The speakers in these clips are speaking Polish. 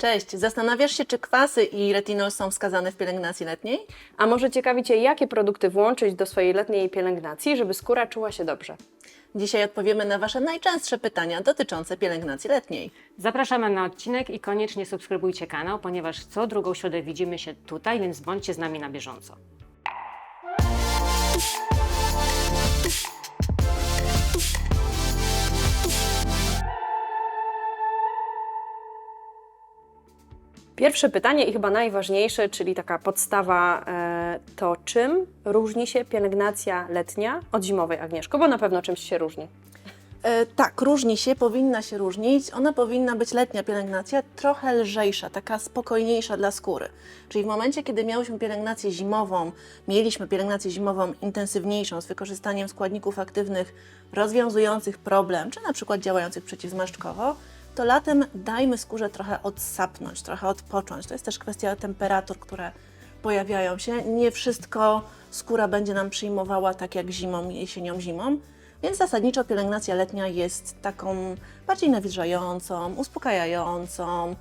Cześć, zastanawiasz się, czy kwasy i retinol są wskazane w pielęgnacji letniej? A może ciekawi Cię, jakie produkty włączyć do swojej letniej pielęgnacji, żeby skóra czuła się dobrze? Dzisiaj odpowiemy na Wasze najczęstsze pytania dotyczące pielęgnacji letniej. Zapraszamy na odcinek i koniecznie subskrybujcie kanał, ponieważ co drugą środę widzimy się tutaj, więc bądźcie z nami na bieżąco. Pierwsze pytanie i chyba najważniejsze, czyli taka podstawa, e, to czym różni się pielęgnacja letnia od zimowej, Agnieszko? Bo na pewno czymś się różni. E, tak, różni się, powinna się różnić. Ona powinna być letnia pielęgnacja, trochę lżejsza, taka spokojniejsza dla skóry. Czyli w momencie, kiedy miałyśmy pielęgnację zimową, mieliśmy pielęgnację zimową intensywniejszą z wykorzystaniem składników aktywnych rozwiązujących problem, czy na przykład działających przeciwzmarszczkowo, to latem dajmy skórze trochę odsapnąć, trochę odpocząć. To jest też kwestia temperatur, które pojawiają się. Nie wszystko skóra będzie nam przyjmowała tak jak zimą, jesienią, zimą. Więc zasadniczo pielęgnacja letnia jest taką bardziej nawilżającą, uspokajającą.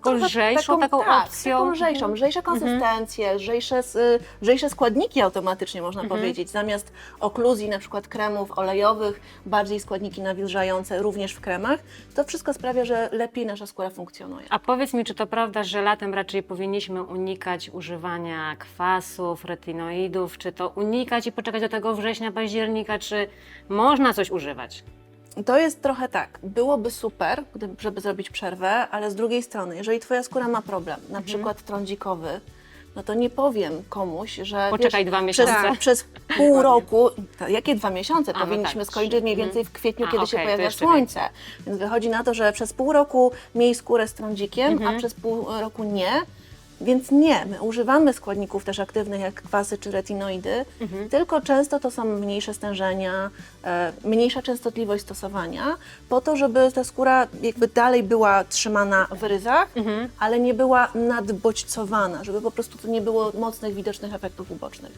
Taką lżejszą, taką tak, opcją. Taką lżejszą, lżejsze konsystencje, lżejsze, s- lżejsze składniki automatycznie można powiedzieć. Zamiast okluzji, na przykład kremów olejowych, bardziej składniki nawilżające również w kremach. To wszystko sprawia, że lepiej nasza skóra funkcjonuje. A powiedz mi, czy to prawda, że latem raczej powinniśmy unikać używania kwasów, retinoidów, czy to unikać i poczekać do tego września, października, czy można coś używać? To jest trochę tak. Byłoby super, żeby zrobić przerwę, ale z drugiej strony, jeżeli Twoja skóra ma problem, Mhm. na przykład trądzikowy, no to nie powiem komuś, że. Poczekaj dwa przez, miesiące. przez pół roku. To jakie dwa miesiące? A, no Powinniśmy tak, skończyć mniej więcej w kwietniu, A, kiedy się okej, to pojawia słońce. Więc wychodzi na to, że przez pół roku miej skórę z trądzikiem, Mhm. a przez pół roku nie. Więc nie, my używamy składników też aktywnych jak kwasy czy retinoidy, Mhm. tylko często to są mniejsze stężenia, e, mniejsza częstotliwość stosowania, po to, żeby ta skóra jakby dalej była trzymana w ryzach, Mhm. ale nie była nadbodźcowana, żeby po prostu tu nie było mocnych, widocznych efektów ubocznych.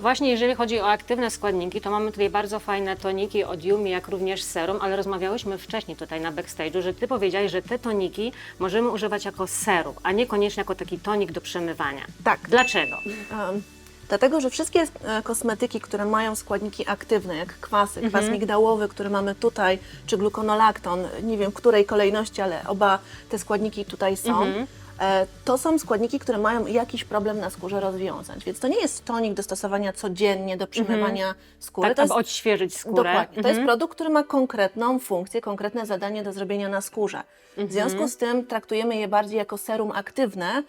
Właśnie jeżeli chodzi o aktywne składniki, to mamy tutaj bardzo fajne toniki od Yumi, jak również serum, ale rozmawiałyśmy wcześniej tutaj na backstage'u, że Ty powiedziałeś, że te toniki możemy używać jako serum, a niekoniecznie jako taki tonik do przemywania. Tak. Dlaczego? Um, Dlatego, że wszystkie e, kosmetyki, które mają składniki aktywne, jak kwasy, kwas migdałowy, który mamy tutaj, czy gluconolakton, nie wiem w której kolejności, ale oba te składniki tutaj są, e, to są składniki, które mają jakiś problem na skórze rozwiązać. Więc to nie jest tonik do stosowania codziennie, do przemywania skóry. Tak, to aby jest, odświeżyć skórę. Dokładnie. To jest Mhm. produkt, który ma konkretną funkcję, konkretne zadanie do zrobienia na skórze. W związku z tym traktujemy je bardziej jako serum aktywne,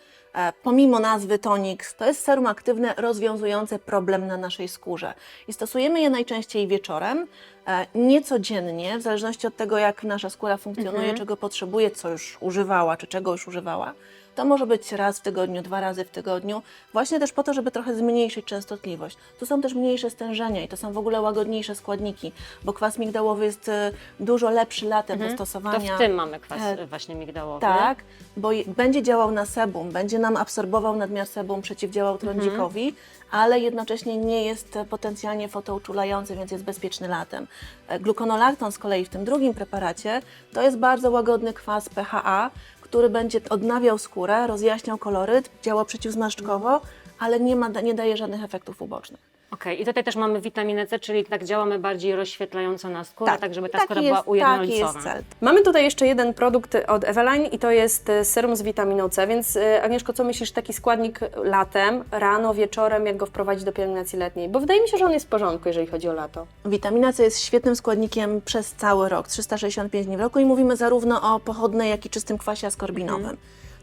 pomimo nazwy tonik, to jest serum aktywne rozwiązujące problem na naszej skórze. I stosujemy je najczęściej wieczorem, e, nie codziennie, w zależności od tego, jak nasza skóra funkcjonuje, czego potrzebuje, co już używała, czy czego już używała. To może być raz w tygodniu, dwa razy w tygodniu, właśnie też po to, żeby trochę zmniejszyć częstotliwość. Tu są też mniejsze stężenia i to są w ogóle łagodniejsze składniki, bo kwas migdałowy jest e, dużo lepszy latem do To stosowania. w tym mamy kwas E, właśnie migdałowy. Tak, bo będzie działał na sebum, będzie nam absorbował nadmiar sebum, przeciwdziałał Mhm. trądzikowi, ale jednocześnie nie jest potencjalnie fotouczulający, więc jest bezpieczny latem. E, Gluconolakton z kolei w tym drugim preparacie to jest bardzo łagodny kwas PHA, który będzie odnawiał skórę, rozjaśniał koloryt, działa przeciwzmarszczkowo, ale nie, ma, nie daje żadnych efektów ubocznych. Okej, i tutaj też mamy witaminę C, czyli tak działamy bardziej rozświetlająco na skórę, tak, żeby ta taki skóra jest, była Taki ujednolicowana. jest cel. Mamy tutaj jeszcze jeden produkt od Eveline i to jest e, serum z witaminą C, więc e, Agnieszko, co myślisz, taki składnik latem, rano, wieczorem, jak go wprowadzić do pielęgnacji letniej? Bo wydaje mi się, że on jest w porządku, jeżeli chodzi o lato. Witamina C jest świetnym składnikiem przez cały rok, 365 dni w roku i mówimy zarówno o pochodnej, jak i czystym kwasie askorbinowym.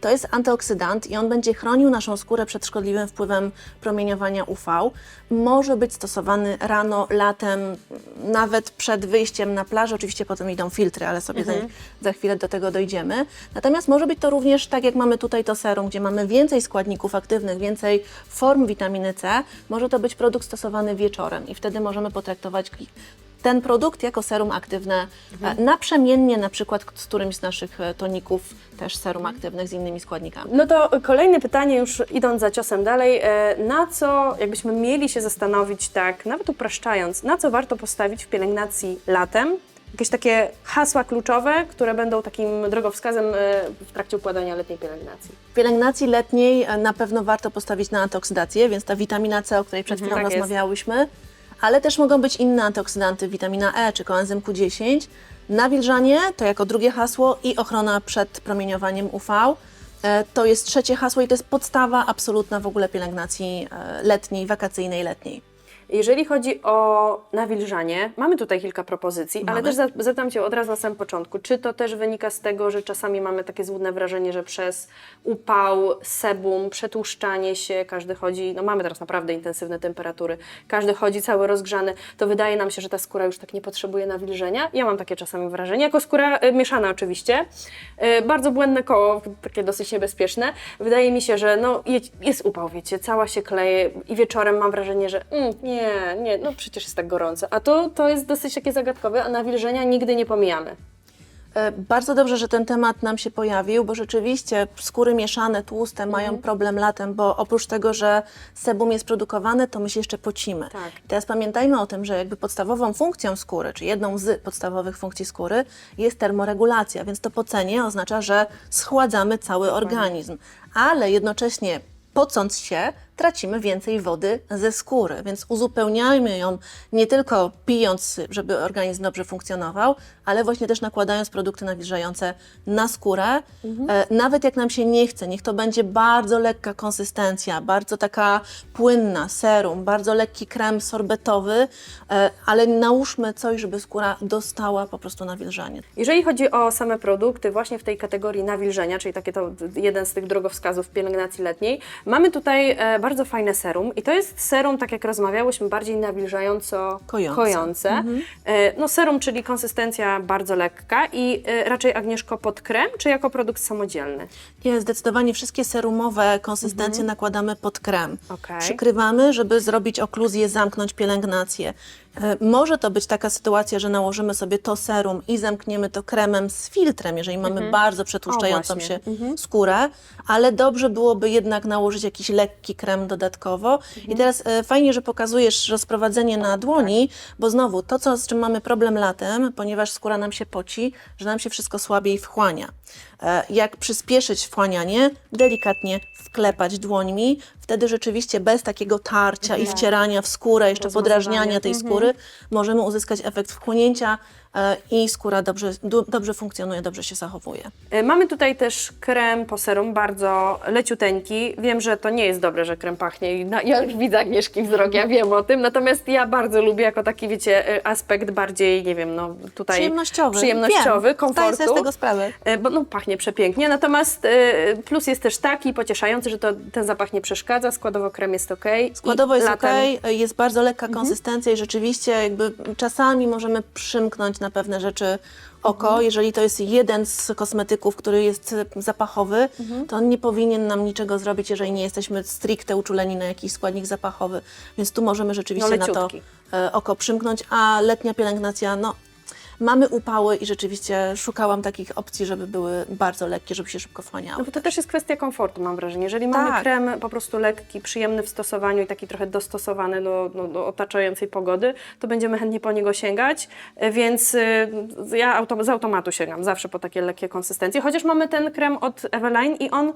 To jest antyoksydant i on będzie chronił naszą skórę przed szkodliwym wpływem promieniowania UV. Może być stosowany rano, latem, nawet przed wyjściem na plażę. Oczywiście potem idą filtry, ale sobie za, za chwilę do tego dojdziemy. Natomiast może być to również tak, jak mamy tutaj to serum, gdzie mamy więcej składników aktywnych, więcej form witaminy C. Może to być produkt stosowany wieczorem i wtedy możemy potraktować ten produkt jako serum aktywne e, naprzemiennie, na przykład z którymś z naszych e, toników, też serum aktywnych z innymi składnikami. No to kolejne pytanie, już idąc za ciosem dalej, e, na co, jakbyśmy mieli się zastanowić tak, nawet upraszczając, na co warto postawić w pielęgnacji latem jakieś takie hasła kluczowe, które będą takim drogowskazem w trakcie układania letniej pielęgnacji. W pielęgnacji letniej na pewno warto postawić na antyoksydację, więc ta witamina C, o której przed chwilą tak jest. Ale też mogą być inne antyoksydanty, witamina E czy koenzym Q10. Nawilżanie to jako drugie hasło i ochrona przed promieniowaniem UV. E, To jest trzecie hasło i to jest podstawa absolutna w ogóle pielęgnacji e, letniej, wakacyjnej, letniej. Jeżeli chodzi o nawilżanie, mamy tutaj kilka propozycji, ale Mamy. też za- zapytam Cię od razu na samym początku, czy to też wynika z tego, że czasami mamy takie złudne wrażenie, że przez upał, sebum, przetłuszczanie się, każdy chodzi, no mamy teraz naprawdę intensywne temperatury, każdy chodzi cały rozgrzany, to wydaje nam się, że ta skóra już tak nie potrzebuje nawilżenia. Ja mam takie czasami wrażenie, jako skóra y, mieszana oczywiście. Y, bardzo błędne koło, takie dosyć niebezpieczne. Wydaje mi się, że no, je- jest upał, wiecie, cała się kleje i wieczorem mam wrażenie, że mm, nie, nie, no przecież jest tak gorąco. A to, to jest dosyć takie zagadkowe, a nawilżenia nigdy nie pomijamy. E, Bardzo dobrze, że ten temat nam się pojawił, bo rzeczywiście skóry mieszane, tłuste Mhm. mają problem latem, bo oprócz tego, że sebum jest produkowane, to my się jeszcze pocimy. Tak. Teraz pamiętajmy o tym, że jakby podstawową funkcją skóry, czy jedną z podstawowych funkcji skóry jest termoregulacja, więc to pocenie oznacza, że schładzamy cały organizm, ale jednocześnie pocąc się, tracimy więcej wody ze skóry, więc uzupełniajmy ją nie tylko pijąc, żeby organizm dobrze funkcjonował, ale właśnie też nakładając produkty nawilżające na skórę. E, nawet jak nam się nie chce, niech to będzie bardzo lekka konsystencja, bardzo taka płynna, serum, bardzo lekki krem sorbetowy, e, ale nałóżmy coś, żeby skóra dostała po prostu nawilżanie. Jeżeli chodzi o same produkty, właśnie w tej kategorii nawilżenia, czyli takie to jeden z tych drogowskazów pielęgnacji letniej, mamy tutaj e, bardzo fajne serum i to jest serum, tak jak rozmawiałyśmy, bardziej nawilżająco Kojące. kojące. E, no serum, czyli konsystencja bardzo lekka i e, raczej Agnieszko pod krem, czy jako produkt samodzielny? Nie, zdecydowanie wszystkie serumowe konsystencje nakładamy pod krem. Okej. Przykrywamy, żeby zrobić okluzję, zamknąć pielęgnację. E, Może to być taka sytuacja, że nałożymy sobie to serum i zamkniemy to kremem z filtrem, jeżeli mamy bardzo przetłuszczającą O, się właśnie. skórę, ale dobrze byłoby jednak nałożyć jakiś lekki krem dodatkowo. I teraz e, fajnie, że pokazujesz rozprowadzenie na dłoni, bo znowu to, co, z czym mamy problem latem, ponieważ skóra nam się poci, że nam się wszystko słabiej wchłania. E, Jak przyspieszyć wchłanianie? Delikatnie wklepać dłońmi, wtedy rzeczywiście bez takiego tarcia i wcierania w skórę, jeszcze podrażniania tej skóry, możemy uzyskać efekt wchłonięcia i skóra dobrze, dobrze funkcjonuje, dobrze się zachowuje. E, Mamy tutaj też krem po serum, bardzo leciuteńki. Wiem, że to nie jest dobre, że krem pachnie. i Ja już widzę Agnieszki wzrok, ja wiem o tym. Natomiast ja bardzo lubię jako taki, wiecie, e, aspekt bardziej, nie wiem, no tutaj... Przyjemnościowy. Przyjemnościowy, Wiem, komfortu. Zdaję sobie z tego sprawę. E, Bo no, pachnie przepięknie, natomiast e, plus jest też taki pocieszający, że to, ten zapach nie przeszkadza, składowo krem jest ok. Składowo jest latem, ok, jest bardzo lekka konsystencja i rzeczywiście jakby czasami możemy przymknąć na pewne rzeczy oko. Jeżeli to jest jeden z kosmetyków, który jest zapachowy, to on nie powinien nam niczego zrobić, jeżeli nie jesteśmy stricte uczuleni na jakiś składnik zapachowy. Więc tu możemy rzeczywiście No, na to e, oko przymknąć, a letnia pielęgnacja, no mamy upały i rzeczywiście szukałam takich opcji, żeby były bardzo lekkie, żeby się szybko wchłaniały. No bo to też jest kwestia komfortu, mam wrażenie. Jeżeli mamy Tak. krem po prostu lekki, przyjemny w stosowaniu i taki trochę dostosowany do, do, do otaczającej pogody, to będziemy chętnie po niego sięgać, E, więc y, ja auto, z automatu sięgam zawsze po takie lekkie konsystencje, chociaż mamy ten krem od Eveline i on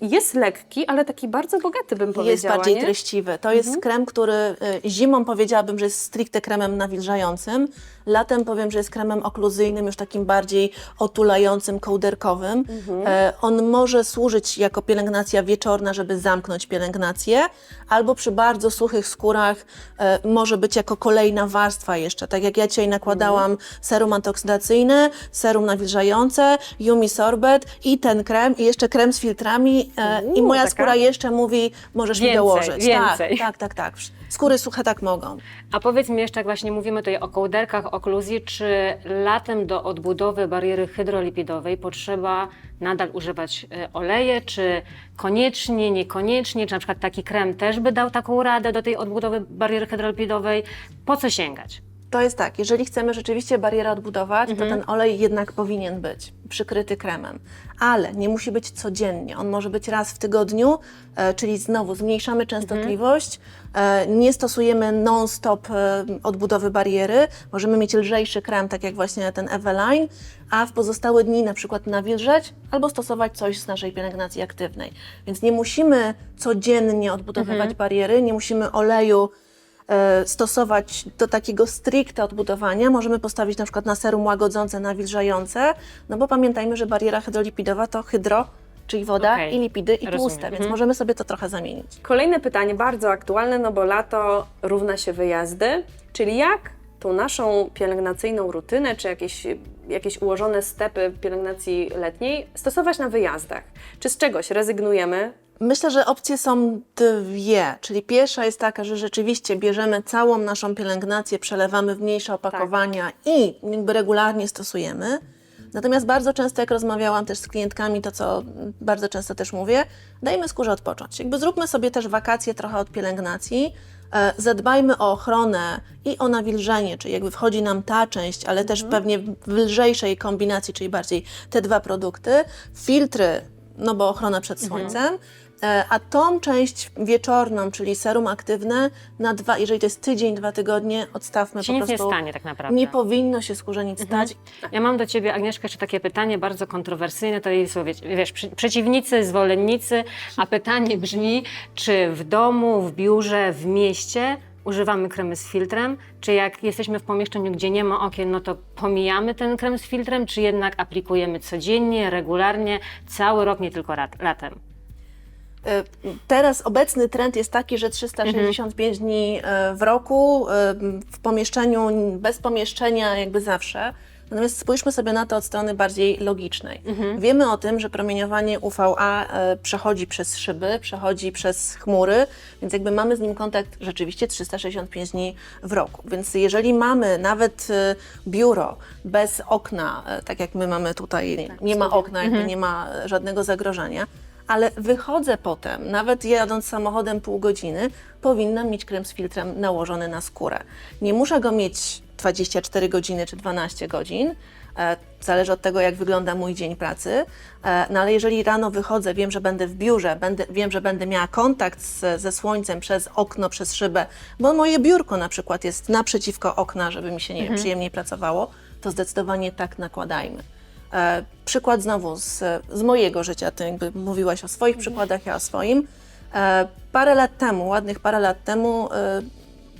jest lekki, ale taki bardzo bogaty bym powiedziała, Jest bardziej nie? treściwy. To jest krem, który y, zimą powiedziałabym, że jest stricte kremem nawilżającym. Latem powiem, że jest kremem okluzyjnym, już takim bardziej otulającym, kołderkowym. E, on może służyć jako pielęgnacja wieczorna, żeby zamknąć pielęgnację, albo przy bardzo suchych skórach e, może być jako kolejna warstwa jeszcze. Tak jak ja dzisiaj nakładałam serum antyoksydacyjne, serum nawilżające, Yumi Sorbet i ten krem, i jeszcze krem z filtrami e, i Uuu, moja taka- skóra jeszcze mówi, możesz mi Więcej, dołożyć. więcej. Tak, tak, tak, tak. Skóry suche tak mogą. A powiedz mi jeszcze, jak właśnie mówimy tutaj o kołderkach, okluzji, czy latem do odbudowy bariery hydrolipidowej potrzeba nadal używać e, oleje, czy koniecznie, niekoniecznie, czy na przykład taki krem też by dał taką radę do tej odbudowy bariery hydrolipidowej? Po co sięgać? To jest tak, jeżeli chcemy rzeczywiście barierę odbudować, to ten olej jednak powinien być przykryty kremem, ale nie musi być codziennie. On może być raz w tygodniu, e, czyli znowu zmniejszamy częstotliwość, e, nie stosujemy non-stop e, odbudowy bariery, możemy mieć lżejszy krem, tak jak właśnie ten Eveline, a w pozostałe dni na przykład nawilżeć albo stosować coś z naszej pielęgnacji aktywnej. Więc nie musimy codziennie odbudowywać bariery, nie musimy oleju stosować do takiego stricte odbudowania. Możemy postawić na przykład na serum łagodzące, nawilżające, no bo pamiętajmy, że bariera hydrolipidowa to hydro, czyli woda Okej, i lipidy i tłuste, więc Mhm. możemy sobie to trochę zamienić. Kolejne pytanie, bardzo aktualne, no bo lato równa się wyjazdy, czyli jak tą naszą pielęgnacyjną rutynę, czy jakieś, jakieś ułożone stepy pielęgnacji letniej stosować na wyjazdach? Czy z czegoś rezygnujemy? Myślę, że opcje są dwie. Czyli pierwsza jest taka, że rzeczywiście bierzemy całą naszą pielęgnację, przelewamy w mniejsze opakowania i jakby regularnie stosujemy. Natomiast bardzo często, jak rozmawiałam też z klientkami, to co bardzo często też mówię, dajmy skórze odpocząć. Jakby zróbmy sobie też wakacje trochę od pielęgnacji, e, zadbajmy o ochronę i o nawilżenie, czyli jakby wchodzi nam ta część, ale też pewnie w lżejszej kombinacji, czyli bardziej te dwa produkty. Filtry, no bo ochrona przed słońcem, E, A tą część wieczorną, czyli serum aktywne, na dwa, jeżeli to jest tydzień, dwa tygodnie, odstawmy Się po nic nie prostu. stanie tak naprawdę. Nie powinno się skórze nic stać. Ja mam do Ciebie, Agnieszka, jeszcze takie pytanie bardzo kontrowersyjne. To jest, wiesz, przeciwnicy, zwolennicy, a pytanie brzmi, czy w domu, w biurze, w mieście używamy kremy z filtrem, czy jak jesteśmy w pomieszczeniu, gdzie nie ma okien, no to pomijamy ten krem z filtrem, czy jednak aplikujemy codziennie, regularnie, cały rok, nie tylko latem? E, Teraz obecny trend jest taki, że 365 dni e, w roku, e, w pomieszczeniu, bez pomieszczenia, jakby zawsze. Natomiast spójrzmy sobie na to od strony bardziej logicznej. Wiemy o tym, że promieniowanie UVA przechodzi przez szyby, przechodzi przez chmury, więc jakby mamy z nim kontakt rzeczywiście 365 dni w roku. Więc jeżeli mamy nawet biuro bez okna, tak jak my mamy tutaj, nie ma okna, jakby nie ma żadnego zagrożenia, ale wychodzę potem, nawet jadąc samochodem pół godziny, powinnam mieć krem z filtrem nałożony na skórę. Nie muszę go mieć 24 godziny czy 12 godzin, e, zależy od tego, jak wygląda mój dzień pracy, e, no ale jeżeli rano wychodzę, wiem, że będę w biurze, będę, wiem, że będę miała kontakt z, ze słońcem przez okno, przez szybę, bo moje biurko na przykład jest naprzeciwko okna, żeby mi się nie wiem, przyjemniej pracowało, to zdecydowanie tak nakładajmy. E, przykład znowu z, z mojego życia, ty jakby mówiłaś o swoich przykładach, ja o swoim. E, parę lat temu, ładnych parę lat temu, e,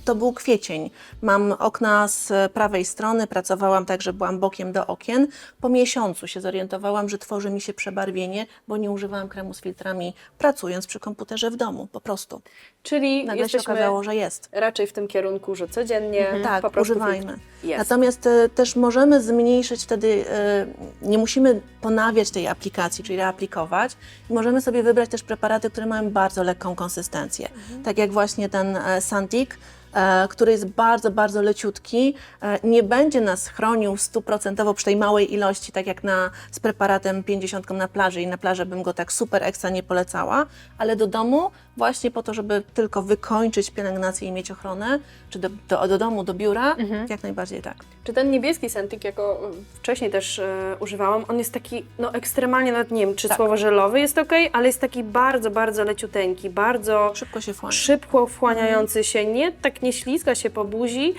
to był kwiecień. Mam okna z prawej strony, pracowałam tak, że byłam bokiem do okien. Po miesiącu się zorientowałam, że tworzy mi się przebarwienie, bo nie używałam kremu z filtrami, pracując przy komputerze w domu, po prostu. Czyli Nagle się okazało, że jest. raczej w tym kierunku, że codziennie Tak, po prostu używajmy. Jest. Natomiast e, też możemy zmniejszyć wtedy, e, nie musimy ponawiać tej aplikacji, czyli reaplikować. Możemy sobie wybrać też preparaty, które mają bardzo lekką konsystencję. Tak jak właśnie ten e, Santic, e, który jest bardzo, bardzo leciutki, e, nie będzie nas chronił stuprocentowo przy tej małej ilości, tak jak na, z preparatem 50 na plaży i na plaży bym go tak super ekstra nie polecała, ale do domu właśnie po to, żeby tylko wykończyć pielęgnację i mieć ochronę, czy do, do, do domu, do biura, jak najbardziej tak. Czy ten niebieski sentyk, jako y, wcześniej też e, używałam, on jest taki no, ekstremalnie, nawet nie wiem, czy Tak. słowo żelowy jest ok, ale jest taki bardzo, bardzo leciuteńki, bardzo Szybko się wchłania. szybko wchłaniający się, nie tak nie ślizga się po buzi.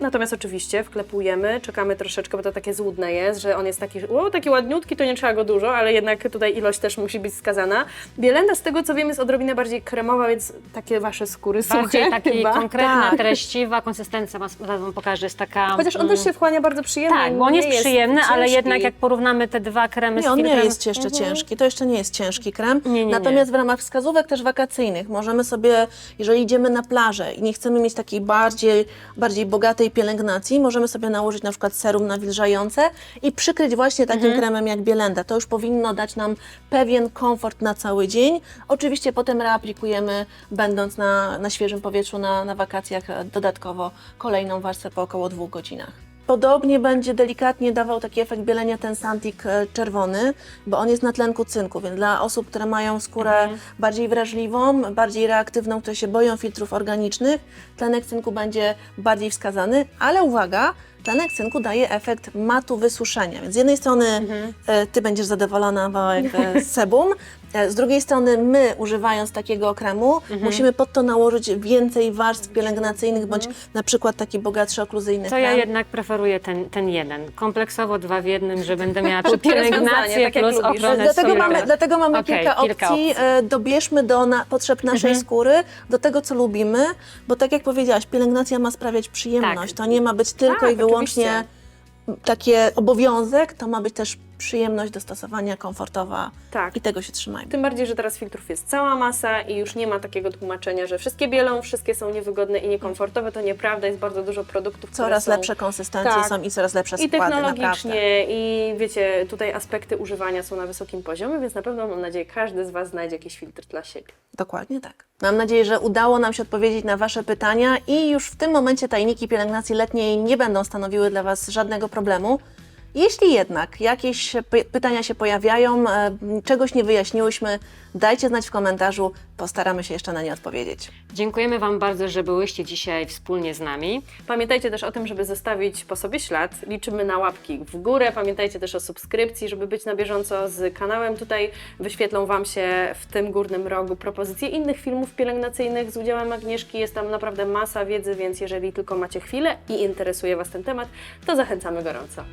Natomiast oczywiście wklepujemy, czekamy troszeczkę, bo to takie złudne jest, że on jest taki, o, taki ładniutki, to nie trzeba go dużo, ale jednak tutaj ilość też musi być skazana. Bielenda z tego co wiem jest odrobinę bardziej kremowa, więc takie wasze skóry Bardziej suche taki chyba. konkretna, Tak. treściwa konsystencja, was- zaraz wam pokażę, jest taka... Chociaż on mm, też się wchłania bardzo przyjemnie. Tak, bo on jest przyjemny, ale ciężki. jednak jak porównamy te dwa kremy Nie, z on filtrem... nie jest jeszcze ciężki. To jeszcze nie jest ciężki krem. Nie, nie, nie. Natomiast w ramach wskazówek też wakacyjnych możemy sobie, jeżeli idziemy na plażę i nie chcemy mieć takiej bardziej, bardziej bogatej pielęgnacji, możemy sobie nałożyć na przykład serum nawilżające i przykryć właśnie takim Mhm. kremem jak Bielenda. To już powinno dać nam pewien komfort na cały dzień. Oczywiście potem reaplikujemy, będąc na, na świeżym powietrzu, na, na wakacjach e, dodatkowo kolejną warstwę po około dwóch godzinach. Podobnie będzie delikatnie dawał taki efekt bielenia ten Santik e, czerwony, bo on jest na tlenku cynku, więc dla osób, które mają skórę bardziej wrażliwą, bardziej reaktywną, które się boją filtrów organicznych, tlenek cynku będzie bardziej wskazany, ale uwaga, tlenek cynku daje efekt matu wysuszenia, więc z jednej strony e, ty będziesz zadowolona, Wałek, e, sebum, z drugiej strony my, używając takiego kremu, musimy pod to nałożyć więcej warstw pielęgnacyjnych, bądź na przykład taki bogatszy okluzyjny To ja krem. jednak preferuję ten, ten jeden. Kompleksowo dwa w jednym, że będę miała pielęgnację tak plus ochronę Dlatego mamy, dlatego mamy Okej, kilka, kilka opcji. opcji. E, Dobierzmy do na, potrzeb naszej skóry, do tego, co lubimy, bo tak jak powiedziałaś, pielęgnacja ma sprawiać przyjemność. Tak. To nie ma być tylko Tak, i wyłącznie oczywiście. takie obowiązek, to ma być też przyjemność do stosowania, komfortowa Tak. i tego się trzymajmy. Tym bardziej, że teraz filtrów jest cała masa i już nie ma takiego tłumaczenia, że wszystkie bielą, wszystkie są niewygodne i niekomfortowe. To nieprawda, jest bardzo dużo produktów, które Coraz są lepsze konsystencje Tak. są i coraz lepsze i składy, naprawdę. technologicznie, i wiecie, tutaj aspekty używania są na wysokim poziomie, więc na pewno mam nadzieję, każdy z Was znajdzie jakiś filtr dla siebie. Dokładnie tak. Mam nadzieję, że udało nam się odpowiedzieć na Wasze pytania i już w tym momencie tajniki pielęgnacji letniej nie będą stanowiły dla Was żadnego problemu. Jeśli jednak jakieś py- pytania się pojawiają, e, czegoś nie wyjaśniłyśmy, dajcie znać w komentarzu, postaramy się jeszcze na nie odpowiedzieć. Dziękujemy Wam bardzo, że byłyście dzisiaj wspólnie z nami. Pamiętajcie też o tym, żeby zostawić po sobie ślad. Liczymy na łapki w górę. Pamiętajcie też o subskrypcji, żeby być na bieżąco z kanałem. Tutaj wyświetlą Wam się w tym górnym rogu propozycje innych filmów pielęgnacyjnych z udziałem Agnieszki. Jest tam naprawdę masa wiedzy, więc jeżeli tylko macie chwilę i interesuje Was ten temat, to zachęcamy gorąco.